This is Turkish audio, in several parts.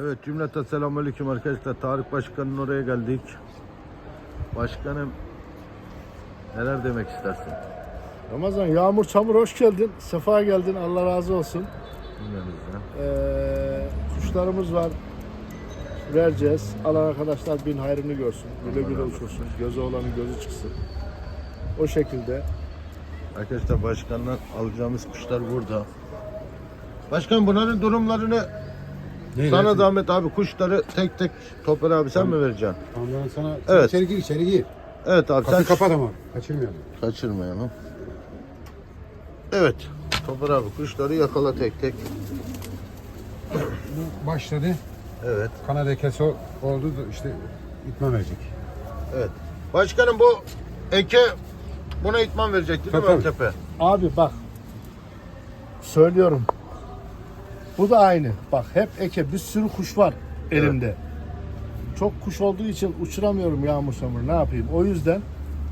Evet cümlete selamünaleyküm arkadaşlar. Tarık Başkan'ın oraya geldik. Başkanım neler demek istersin? Ramazan yağmur çamur hoş geldin. Sefa geldin. Allah razı olsun. Ee, kuşlarımız var. Vereceğiz. Alan arkadaşlar bin hayrını görsün. Güle güle uçursun. Gözü olanın gözü çıksın. O şekilde. Arkadaşlar başkandan alacağımız kuşlar burada. Başkan bunların durumlarını Ne, sana ne? zahmet abi kuşları tek tek Topel abi sen mi vereceksin? Ondan sana Evet. içeri gir, içeri gir. Evet abi Kapıyı sen kapat ama. Kaçırmayalım. kaçırmayalım. Evet. Topel abi kuşları yakala tek tek. Bu başladı. Evet. Kanat ekesi oldu da işte itme verecek. Evet. Başkanım bu eke buna itman verecekti değil mi Tabii, tabii. Öntepe? Abi bak. Söylüyorum. Bu da aynı. Bak hep eke bir sürü kuş var elimde. Çok kuş olduğu için uçuramıyorum yağmur çamur. Ne yapayım? O yüzden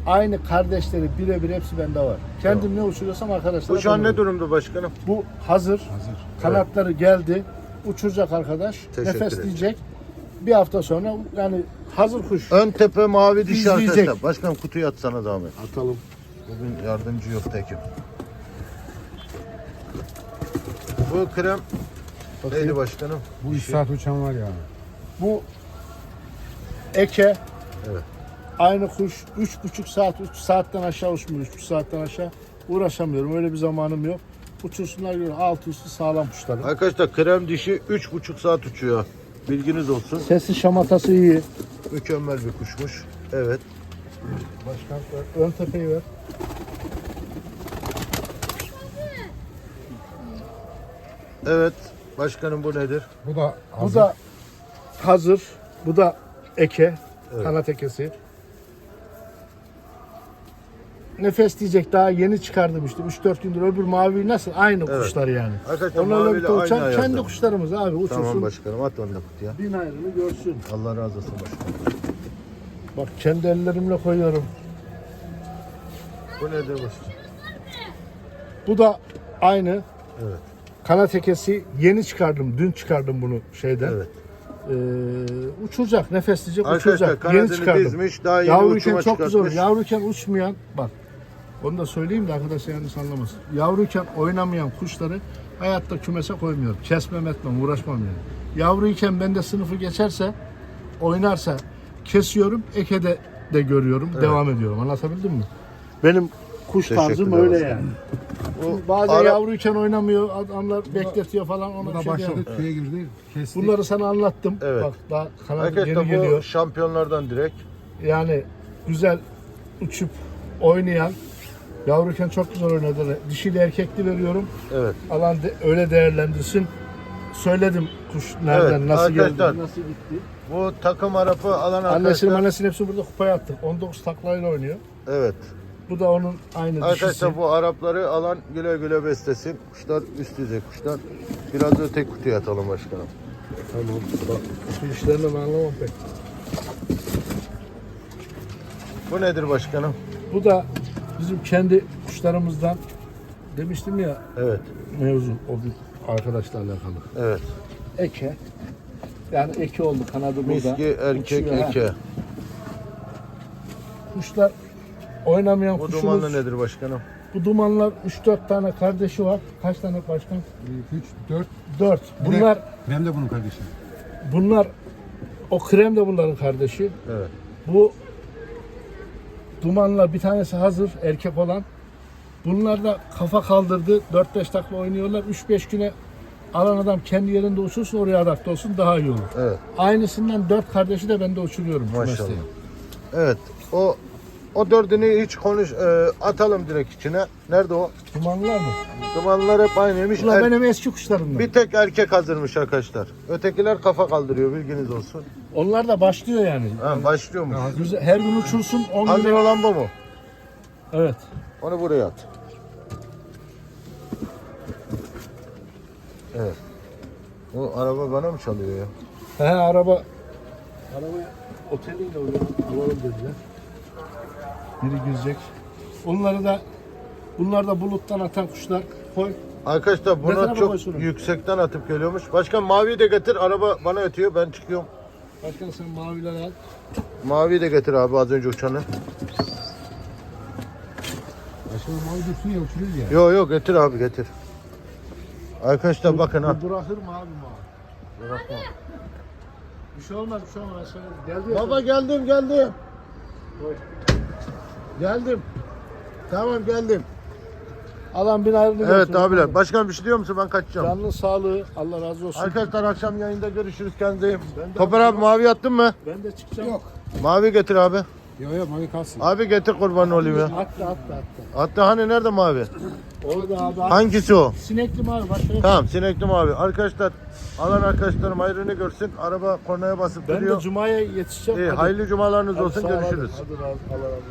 aynı kardeşleri birebir hepsi bende var. Kendim ne uçuruyorsam arkadaşlar. Bu şu an ne durumda başkanım? Bu hazır. Hazır. Kanatları geldi. Uçuracak arkadaş. Teşekkür Nefesleyecek. Bir hafta sonra yani hazır kuş. Ön tepe mavi dişi İzleyecek. arkadaşlar. Başkanım kutuyu atsana zahmet. Atalım. Bugün yardımcı yok tekim. Bu krem neydi başkanım? Bu 3 saat uçan var ya. Bu eke. Evet. Aynı kuş 3,5 saat 3 saatten aşağı uçmuyor. 3,5 saatten aşağı uğraşamıyorum. Öyle bir zamanım yok. Uçursunlar göre altı üstü sağlam kuşlar. Arkadaşlar krem dişi 3,5 saat uçuyor. Bilginiz olsun. Sesi şamatası iyi. Mükemmel bir kuşmuş. Evet. Başkan. Ön tepeyi ver. Evet. Başkanım bu nedir? Bu da Bu hazır. da hazır. Bu da eke. Evet. Kanat ekesi. Nefes diyecek daha yeni çıkardım işte 3-4 gündür öbür mavi nasıl aynı Evet. kuşlar yani. Arkadaşlar Onlarla maviyle birlikte uçan kendi ayazda. kuşlarımız abi uçursun. Tamam başkanım at onu da kutuya. Bin ayrını görsün. Allah razı olsun başkanım. Bak kendi ellerimle koyuyorum. Bu nedir başkanım? Bu da aynı. Evet. Kanat ekesi yeni çıkardım. Dün çıkardım bunu şeyden. Evet. Ee, uçuracak, nefesleyecek, Arkadaşlar uçuracak. Yeni çıkardım. dizmiş. Daha yeni Yavruyken uçuma çok çıkartmış. Yavruyken uçmayan, bak onu da söyleyeyim de arkadaşlar yanlış anlamasın. Yavruyken oynamayan kuşları hayatta kümese koymuyorum. Kesmem etmem, uğraşmam yani. Yavruyken bende sınıfı geçerse, oynarsa kesiyorum, ekede de görüyorum, devam ediyorum. Anlatabildim mi? Benim kuş tarzım öyle yani. Bu Bazen Arap- yavruyken oynamıyor, adamlar bekletiyor falan ona bir da şey başladı diyemem. tüye girdi. Kesti. Bunları sana anlattım. Evet. Bak daha kanadı Arkadaşlar yeni bu geliyor. şampiyonlardan direkt. Yani güzel uçup oynayan yavruyken çok güzel oynadı. Dişiyle erkekli veriyorum. Evet. Alan de- öyle değerlendirsin. Söyledim kuş nereden Evet, nasıl arkadaşlar. geldi, nasıl gitti. Bu takım Arap'ı alan Annesinin arkadaşlar. annesinin hepsi burada kupaya attık. 19 taklayla oynuyor. Evet. Bu da onun aynı dişisi. Arkadaşlar bu Arapları alan güle güle beslesin. Kuşlar üst düzey kuşlar. Biraz tek kutuya atalım başkanım. Tamam. Bak şu işlerini ben anlamam pek. Bu nedir başkanım? Bu da bizim kendi kuşlarımızdan demiştim ya Evet. mevzu o bir arkadaşla alakalı. Evet. Eke. Yani eke oldu kanadı burada. Miski erkek Uçuyor, ha. eke. Kuşlar oynamayan Bu kuşumuz. dumanlı nedir başkanım? Bu dumanlar 3-4 tane kardeşi var. Kaç tane başkan? 3, 4. 4. Bunlar Benim de bunun kardeşi. bunlar o krem de bunların kardeşi. Evet. Bu dumanlar bir tanesi hazır erkek olan. Bunlar da kafa kaldırdı. 4-5 takla oynuyorlar. 3-5 güne alan adam kendi yerinde uçursun oraya adapte olsun daha iyi olur. Evet. Aynısından 4 kardeşi de ben de uçuruyorum. Maşallah. mesleği. Evet. O o dördünü hiç konuş e, atalım direkt içine. Nerede o? Dumanlar mı? Dumanlar hep aynıymış. Bunlar Er- benim eski kuşlarımdan. bir tek erkek hazırmış arkadaşlar. Ötekiler kafa kaldırıyor bilginiz olsun. Onlar da başlıyor yani. Ha, başlıyormuş. Güzel, her gün uçursun 10 Hazır olan bu mu? Evet. Onu buraya at. Evet. Bu araba bana mı çalıyor ya? He araba. Arabaya oteliyle alalım dediler. Biri girecek. Onları da bunlar da buluttan atan kuşlar. Koy. Arkadaşlar bunu tarafa çok yüksekten atıp geliyormuş. Başkan maviyi de getir. Araba bana ötüyor. Ben çıkıyorum. Başkan sen mavileri al. Maviyi de getir abi az önce uçanı. Başkanım mavi dursun ya uçurur ya. Yo yo getir abi getir. Arkadaşlar bakın ha. Bu bırakır mı abi mavi? Bırakma. Bir şey olmaz bir şey olmaz. Geldi. Baba geldim geldim. Koy. Geldim. Tamam geldim. Alan bin ayrılık Evet abiler. Başkan bir şey diyor musun? Ben kaçacağım. Canlı sağlığı Allah razı olsun. Arkadaşlar akşam yayında görüşürüz. Kendinize iyi. Ben de- Toper abi mavi attın mı? Ben de çıkacağım. Yok. Mavi getir abi. Yok yok mavi kalsın. Abi getir kurban olayım ya. Attı attı attı. Hatta hani nerede mavi? Orada abi. Hangisi o? Sinekli mavi başka yok. Tamam sinekli mavi. Arkadaşlar alan arkadaşlarım hayrını görsün. Araba kornaya basıp Ben de duruyor. Cuma'ya yetişeceğim. İyi, Hadi. hayırlı cumalarınız Hadi olsun. sağ ol, hadi. Görüşürüz. Hadi, razı- Allah razı olsun.